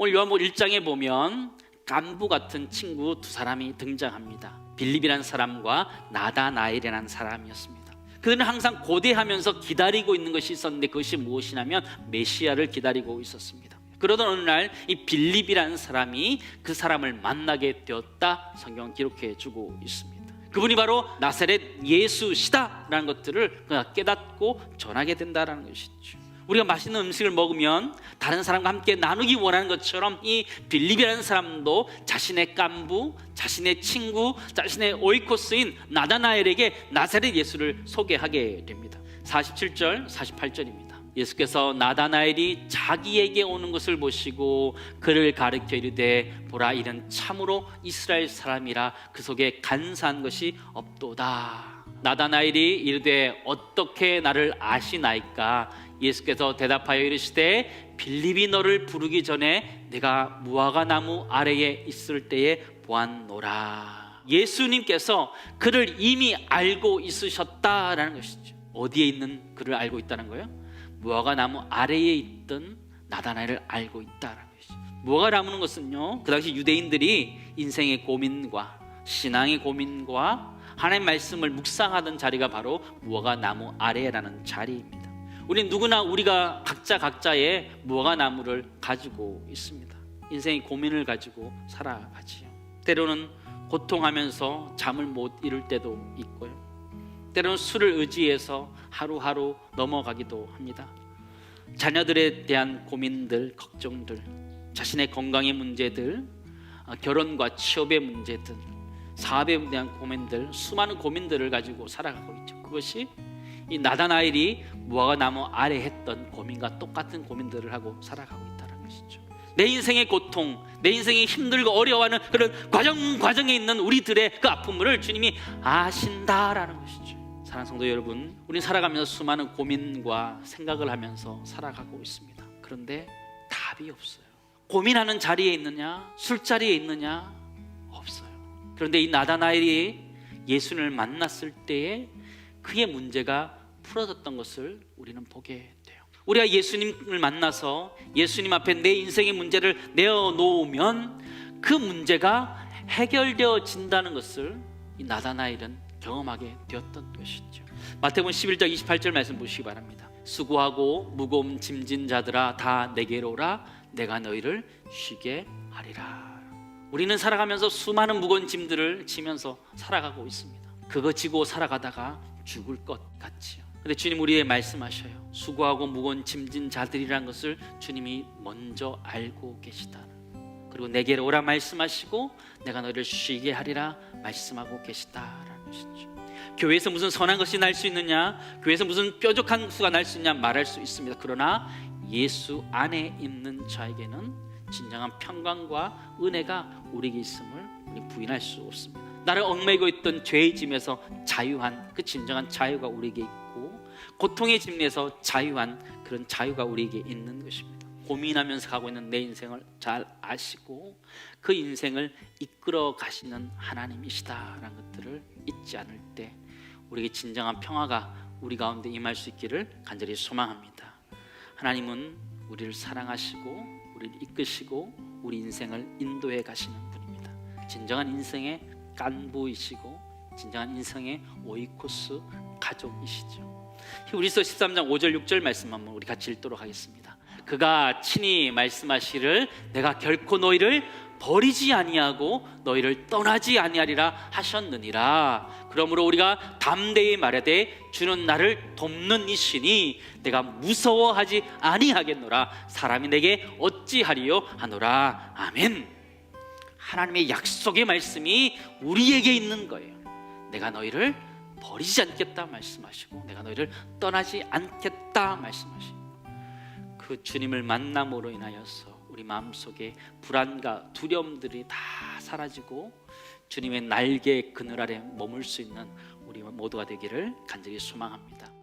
오늘 요한복음 1장에 보면 간부 같은 친구 두 사람이 등장합니다. 빌립이라는 사람과 나다나엘이라는 사람이었습니다. 그들은 항상 고대하면서 기다리고 있는 것이 있었는데 그것이 무엇이냐면 메시아를 기다리고 있었습니다. 그러던 어느 날 이 빌립이라는 사람이 그 사람을 만나게 되었다 성경 기록해 주고 있습니다. 그분이 바로 나사렛 예수시다라는 것들을 그가 깨닫고 전하게 된다라는 것이죠. 우리가 맛있는 음식을 먹으면 다른 사람과 함께 나누기 원하는 것처럼 이 빌립이라는 사람도 자신의 깐부, 자신의 친구, 자신의 오이코스인 나다나엘에게 나사렛 예수를 소개하게 됩니다. 47절, 48절입니다. 예수께서 나다나엘이 자기에게 오는 것을 보시고 그를 가르쳐 이르되 보라 이는 참으로 이스라엘 사람이라 그 속에 간사한 것이 없도다. 나다나엘이 이르되 어떻게 나를 아시나이까 예수께서 대답하여 이르시되 빌립이 너를 부르기 전에 내가 무화과 나무 아래에 있을 때에 보았노라. 예수님께서 그를 이미 알고 있으셨다라는 것이죠. 어디에 있는 그를 알고 있다는 거예요? 무화과 나무 아래에 있던 나다나엘을 알고 있다라는 것이죠. 무화과 나무는 것은요. 그 당시 유대인들이 인생의 고민과 신앙의 고민과 하나님 말씀을 묵상하던 자리가 바로 무화과 나무 아래라는 자리입니다. 우리 누구나 우리가 각자 각자의 무화과 나무를 가지고 있습니다. 인생의 고민을 가지고 살아가지요. 때로는 고통하면서 잠을 못 이룰 때도 있고요. 때로는 술을 의지해서 하루하루 넘어가기도 합니다. 자녀들에 대한 고민들, 걱정들, 자신의 건강의 문제들, 아, 결혼과 취업의 문제들, 사업에 대한 고민들, 수많은 고민들을 가지고 살아가고 있죠. 그것이 이 나다나엘이 무화과 나무 아래 했던 고민과 똑같은 고민들을 하고 살아가고 있다는 것이죠. 내 인생의 고통, 내 인생이 힘들고 어려워하는 그런 과정 과정에 있는 우리들의 그 아픔을 주님이 아신다라는 것이죠. 사랑 성도 여러분, 우리 살아가면서 수많은 고민과 생각을 하면서 살아가고 있습니다. 그런데 답이 없어요. 고민하는 자리에 있느냐, 술자리에 있느냐 없어요. 그런데 이 나다나엘이 예수님을 만났을 때에 그의 문제가 풀어졌던 것을 우리는 보게 돼요. 우리가 예수님을 만나서 예수님 앞에 내 인생의 문제를 내어놓으면 그 문제가 해결되어진다는 것을 이 나다나엘은 경험하게 되었던 것이죠. 마태복음 11장 28절 말씀 보시기 바랍니다. 수고하고 무거운 짐진 자들아 다 내게로 오라 내가 너희를 쉬게 하리라. 우리는 살아가면서 수많은 무거운 짐들을 지면서 살아가고 있습니다. 그거 지고 살아가다가 죽을 것 같지요. 근데 주님 우리의 말씀하셔요. 수고하고 무거운 짐진 자들이란 것을 주님이 먼저 알고 계시다. 그리고 내게로 오라 말씀하시고 내가 너희를 쉬게 하리라 말씀하고 계시다라는 것이죠. 교회에서 무슨 선한 것이 날 수 있느냐? 교회에서 무슨 뾰족한 수가 날 수 있냐 말할 수 있습니다. 그러나 예수 안에 있는 자에게는 진정한 평강과 은혜가 우리에게 있음을 우리 부인할 수 없습니다. 나를 얽매이고 있던 죄의 짐에서 자유한 그 진정한 자유가 우리에게 있고 고통의 짐에서 자유한 그런 자유가 우리에게 있는 것입니다. 고민하면서 가고 있는 내 인생을 잘 아시고 그 인생을 이끌어 가시는 하나님이시다라는 것들을 잊지 않을 때 우리에게 진정한 평화가 우리 가운데 임할 수 있기를 간절히 소망합니다. 하나님은 우리를 사랑하시고 우리를 이끄시고 우리 인생을 인도해 가시는 분입니다. 진정한 인생의 깐부이시고 진정한 인생의 오이코스 가족이시죠. 히브리서 13장 5절 6절 말씀 한번 우리 같이 읽도록 하겠습니다. 그가 친히 말씀하시를 내가 결코 너희를 버리지 아니하고 너희를 떠나지 아니하리라 하셨느니라. 그러므로 우리가 담대히 말하되 주는 나를 돕는 이시니 내가 무서워하지 아니하겠노라. 사람이 내게 어찌하리요 하노라. 아멘. 하나님의 약속의 말씀이 우리에게 있는 거예요. 내가 너희를 버리지 않겠다 말씀하시고 내가 너희를 떠나지 않겠다 말씀하시고 그 주님을 만남으로 인하여서 우리 마음속에 불안과 두려움들이 다 사라지고 주님의 날개 그늘 아래 머물 수 있는 우리 모두가 되기를 간절히 소망합니다.